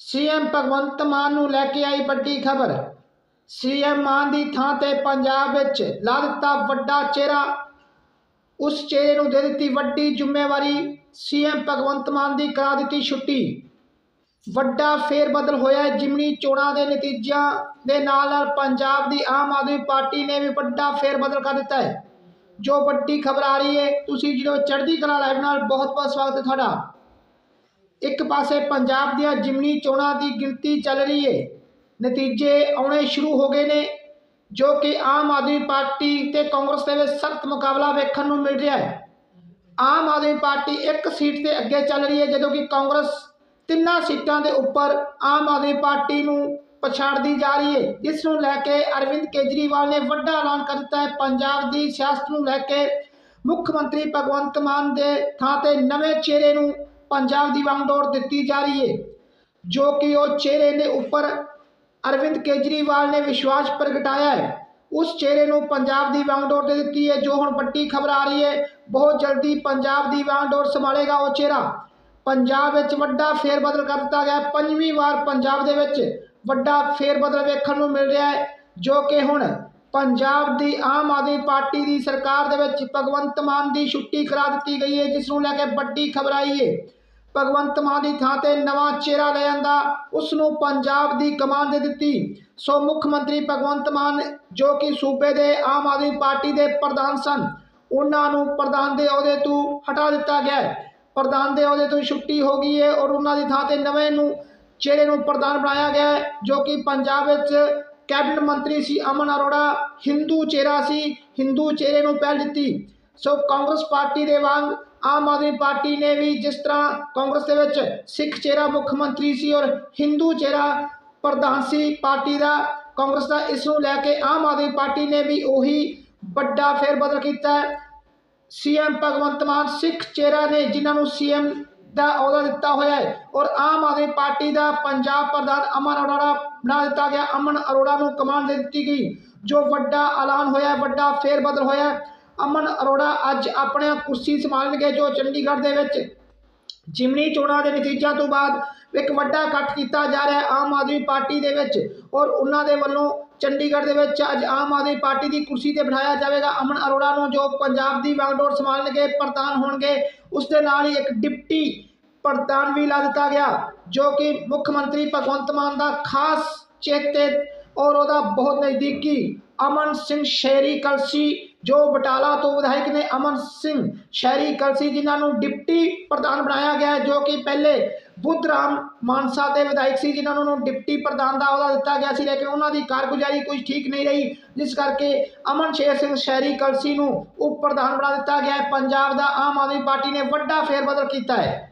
CM Bhagwant Mann ਨੂੰ ਲੈ ਕੇ ਆਈ ਵੱਡੀ ਖਬਰ। ਸੀਐਮ ਮਾਨ ਦੀ ਥਾਂ ਤੇ ਪੰਜਾਬ ਵਿੱਚ ਲਾ ਦਿੱਤਾ ਵੱਡਾ ਚਿਹਰਾ। ਉਸ ਚਿਹਰੇ ਨੂੰ ਦੇ ਦਿੱਤੀ ਵੱਡੀ ਜ਼ਿੰਮੇਵਾਰੀ। ਸੀਐਮ ਭਗਵੰਤ ਮਾਨ ਦੀ ਕਰਾ ਦਿੱਤੀ ਛੁੱਟੀ। ਵੱਡਾ ਫੇਰ ਬਦਲ ਹੋਇਆ ਹੈ ਜਿਮਨੀ ਚੋਣਾਂ ਦੇ ਨਤੀਜਿਆਂ ਦੇ ਨਾਲ ਨਾਲ ਪੰਜਾਬ ਦੀ ਆਮ ਆਦਮੀ ਪਾਰਟੀ ਨੇ ਵੀ ਵੱਡਾ ਫੇਰ ਬਦਲ ਕਰ ਦਿੱਤਾ ਹੈ। ਜੋ ਵੱਡੀ ਖਬਰ ਆ ਰਹੀ ਹੈ, ਤੁਸੀਂ ਜਿਹੜੋ ਚੜ੍ਹਦੀ ਕਲਾ ਲਾਈਵ ਨਾਲ ਬਹੁਤ ਬਹੁਤ ਸਵਾਗਤ ਹੈ ਤੁਹਾਡਾ। ਇੱਕ ਪਾਸੇ ਪੰਜਾਬ ਦੀਆਂ ਜਿਮਨੀ ਚੋਣਾਂ ਦੀ ਗਿਣਤੀ ਚੱਲ ਰਹੀ ਹੈ ਨਤੀਜੇ ਆਉਣੇ ਸ਼ੁਰੂ ਹੋ ਗਏ ਨੇ, ਜੋ ਕਿ ਆਮ ਆਦਮੀ ਪਾਰਟੀ ਤੇ ਕਾਂਗਰਸ ਦੇ ਵਿੱਚ ਸਖਤ ਮੁਕਾਬਲਾ ਵੇਖਣ ਨੂੰ ਮਿਲ ਰਿਹਾ ਹੈ ਆਮ ਆਦਮੀ ਪਾਰਟੀ ਇੱਕ ਸੀਟ ਤੇ ਅੱਗੇ ਚੱਲ ਰਹੀ ਹੈ ਜਦੋਂ ਕਿ ਕਾਂਗਰਸ ਤਿੰਨਾਂ ਸੀਟਾਂ ਦੇ ਉੱਪਰ ਆਮ ਆਦਮੀ ਪਾਰਟੀ ਨੂੰ ਪਛਾੜਦੀ ਜਾ ਰਹੀ ਹੈ ਜਿਸ ਨੂੰ ਲੈ ਕੇ ਅਰਵਿੰਦ ਕੇਜਰੀਵਾਲ ਨੇ ਵੱਡਾ ਐਲਾਨ ਕਰ ਦਿੱਤਾ ਹੈ ਪੰਜਾਬ ਦੀ ਸਿਆਸਤ ਨੂੰ ਲੈ ਕੇ ਮੁੱਖ ਮੰਤਰੀ ਭਗਵੰਤ ਮਾਨ ਦੇ ਥਾਂ ਤੇ ਨਵੇਂ ਚਿਹਰੇ ਨੂੰ ਪੰਜਾਬ ਦੀ ਵਾਂਗਡੋਰ ਦਿੱਤੀ ਜਾ ਰਹੀ ਹੈ ਜੋ ਕਿ ਉਹ ਚਿਹਰੇ ਦੇ ਉੱਪਰ ਅਰਵਿੰਦ ਕੇਜਰੀਵਾਲ ਨੇ ਵਿਸ਼ਵਾਸ ਪ੍ਰਗਟਾਇਆ ਹੈ। ਉਸ ਚਿਹਰੇ ਨੂੰ ਪੰਜਾਬ ਦੀ ਵਾਂਗਡੋਰ ਦੇ ਦਿੱਤੀ ਹੈ ਜੋ ਹੁਣ ਵੱਡੀ ਖਬਰ ਆ ਰਹੀ ਹੈ ਬਹੁਤ ਜਲਦੀ ਪੰਜਾਬ ਦੀ ਵਾਂਗਡੋਰ ਸੰਭਾਲੇਗਾ ਉਹ ਚਿਹਰਾ। ਪੰਜਾਬ ਵਿੱਚ ਵੱਡਾ ਫੇਰ ਬਦਲ ਕਰ ਦਿੱਤਾ ਗਿਆ। ਪੰਜਵੀਂ ਵਾਰ ਪੰਜਾਬ ਦੇ ਵਿੱਚ ਵੱਡਾ ਫੇਰ ਬਦਲ ਵੇਖਣ ਨੂੰ ਮਿਲ ਰਿਹਾ ਹੈ, ਜੋ ਕਿ ਹੁਣ ਪੰਜਾਬ ਦੀ ਆਮ ਆਦਮੀ ਪਾਰਟੀ ਦੀ ਸਰਕਾਰ ਦੇ ਵਿੱਚ ਭਗਵੰਤ ਮਾਨ ਦੀ ਛੁੱਟੀ ਕਰਾ ਦਿੱਤੀ ਗਈ ਹੈ ਜਿਸ ਨੂੰ ਲੈ ਕੇ ਵੱਡੀ ਖਬਰ ਆਈ ਹੈ ਭਗਵੰਤ ਮਾਨ ਦੀ ਥਾਂ ਤੇ ਨਵਾਂ ਚਿਹਰਾ ਲੈ ਆਂਦਾ। ਉਸ ਨੂੰ ਪੰਜਾਬ ਦੀ ਕਮਾਨ ਦੇ ਦਿੱਤੀ। ਸੋ ਮੁੱਖ ਮੰਤਰੀ ਭਗਵੰਤ ਮਾਨ, ਜੋ ਕਿ ਸੂਬੇ ਦੇ ਆਮ ਆਦਮੀ ਪਾਰਟੀ ਦੇ ਪ੍ਰਧਾਨ ਸਨ, ਉਹਨਾਂ ਨੂੰ ਪ੍ਰਧਾਨ ਦੇ ਅਹੁਦੇ ਤੋਂ ਹਟਾ ਦਿੱਤਾ ਗਿਆ। ਪ੍ਰਧਾਨ ਦੇ ਅਹੁਦੇ ਤੋਂ ਛੁੱਟੀ ਹੋ ਗਈ ਹੈ ਔਰ ਉਹਨਾਂ ਦੀ ਥਾਂ ਤੇ ਨਵੇਂ ਨੂੰ ਚਿਹਰੇ ਨੂੰ ਪ੍ਰਧਾਨ ਬਣਾਇਆ ਗਿਆ ਜੋ ਕਿ ਪੰਜਾਬ ਵਿੱਚ ਕੈਬਨਿਟ ਮੰਤਰੀ ਸੀ ਅਮਨ ਅਰੋੜਾ, ਹਿੰਦੂ ਚਿਹਰਾ ਸੀ, ਹਿੰਦੂ ਚਿਹਰੇ ਨੂੰ ਪਹਿਲ ਦਿੱਤੀ। ਸੋ ਕਾਂਗਰਸ ਪਾਰਟੀ ਦੇ ਵਾਂਗ ਆਮ ਆਦਮੀ ਪਾਰਟੀ ਨੇ ਵੀ ਜਿਸ ਤਰ੍ਹਾਂ ਕਾਂਗਰਸ ਦੇ ਵਿੱਚ ਸਿੱਖ ਚਿਹਰਾ ਮੁੱਖ ਮੰਤਰੀ ਸੀ ਔਰ ਹਿੰਦੂ ਚਿਹਰਾ ਪ੍ਰਧਾਨ ਸੀ ਪਾਰਟੀ ਦਾ, ਕਾਂਗਰਸ ਦਾ, ਇਸ ਨੂੰ ਲੈ ਕੇ ਆਮ ਆਦਮੀ ਪਾਰਟੀ ਨੇ ਵੀ ਉਹੀ ਵੱਡਾ ਫੇਰ ਬਦਲ ਕੀਤਾ ਹੈ। ਸੀਐਮ ਭਗਵੰਤ ਮਾਨ ਸਿੱਖ ਚਿਹਰਾ ਨੇ ਜਿਨ੍ਹਾਂ ਨੂੰ ਸੀਐਮ ਦਾ ਅਹੁਦਾ ਦਿੱਤਾ ਹੋਇਆ ਹੈ ਔਰ ਆਮ ਆਦਮੀ ਪਾਰਟੀ ਦਾ ਪੰਜਾਬ ਪ੍ਰਧਾਨ ਅਮਨ ਅਰੋੜਾ ਬਣਾ ਦਿੱਤਾ ਗਿਆ। ਅਮਨ ਅਰੋੜਾ ਨੂੰ ਕਮਾਨ ਦੇ ਦਿੱਤੀ ਗਈ, ਜੋ ਵੱਡਾ ਐਲਾਨ ਹੋਇਆ, ਵੱਡਾ ਫੇਰ ਬਦਲ ਹੋਇਆ। ਅਮਨ ਅਰੋੜਾ ਅੱਜ ਆਪਣੇ ਕੁਰਸੀ ਸੰਭਾਲਣਗੇ ਜੋ ਚੰਡੀਗੜ੍ਹ ਦੇ ਵਿੱਚ ਜਿਮਨੀ ਚੋਣਾਂ ਦੇ ਨਤੀਜਿਆਂ ਤੋਂ ਬਾਅਦ ਇੱਕ ਵੱਡਾ ਇਕੱਠ ਕੀਤਾ ਜਾ ਰਿਹਾ ਹੈ ਆਮ ਆਦਮੀ ਪਾਰਟੀ ਦੇ ਵਿੱਚ ਔਰ ਉਹਨਾਂ ਦੇ ਵੱਲੋਂ ਚੰਡੀਗੜ੍ਹ ਦੇ ਵਿੱਚ ਅੱਜ ਆਮ ਆਦਮੀ ਪਾਰਟੀ ਦੀ ਕੁਰਸੀ ਤੇ ਬਿਠਾਇਆ ਜਾਵੇਗਾ। ਅਮਨ ਅਰੋੜਾ ਨੂੰ ਜੋ ਪੰਜਾਬ ਦੀ ਵਾਂਗਡੋਰ ਸੰਭਾਲਣਗੇ, ਪ੍ਰਧਾਨ ਹੋਣਗੇ, ਉਸ ਦੇ ਨਾਲ ਹੀ ਇੱਕ ਡਿਪਟੀ ਪ੍ਰਧਾਨ ਵੀ ਲਾ ਦਿੱਤਾ ਗਿਆ, ਜੋ ਕਿ ਮੁੱਖ ਮੰਤਰੀ ਭਗਵੰਤ ਮਾਨ ਦਾ ਖਾਸ ਚੇਤੇ ਔਰ ਉਹਦਾ ਬਹੁਤ ਨਜ਼ਦੀਕੀ ਅਮਨ ਸਿੰਘ ਸ਼ੇਰੀ ਕਲਸੀ ਜੋ ਬਟਾਲਾ ਤੋਂ ਵਿਧਾਇਕ ਨੇ ਅਮਨ ਸਿੰਘ ਸ਼ਹਿਰੀ ਕਲਸੀ, ਜਿਨ੍ਹਾਂ ਨੂੰ ਡਿਪਟੀ ਪ੍ਰਧਾਨ ਬਣਾਇਆ ਗਿਆ ਜੋ ਕਿ ਪਹਿਲੇ ਬੁੱਧਰਾਮ ਮਾਨਸਾ ਦੇ ਵਿਧਾਇਕ ਸੀ, ਜਿਨ੍ਹਾਂ ਨੂੰ ਡਿਪਟੀ ਪ੍ਰਧਾਨ ਦਾ ਅਹੁਦਾ ਦਿੱਤਾ ਗਿਆ ਸੀ, ਲੇਕਿਨ ਉਹਨਾਂ ਦੀ ਕਾਰਗੁਜ਼ਾਰੀ ਕੁਝ ਠੀਕ ਨਹੀਂ ਰਹੀ, ਜਿਸ ਕਰਕੇ ਅਮਨ ਸ਼ੇਰ ਸਿੰਘ ਸ਼ਹਿਰੀ ਕਲਸੀ ਨੂੰ ਉਪ ਪ੍ਰਧਾਨ ਬਣਾ ਦਿੱਤਾ ਗਿਆ ਹੈ। ਪੰਜਾਬ ਦਾ ਆਮ ਆਦਮੀ ਪਾਰਟੀ ਨੇ ਵੱਡਾ ਫੇਰਬਦਲ ਕੀਤਾ ਹੈ।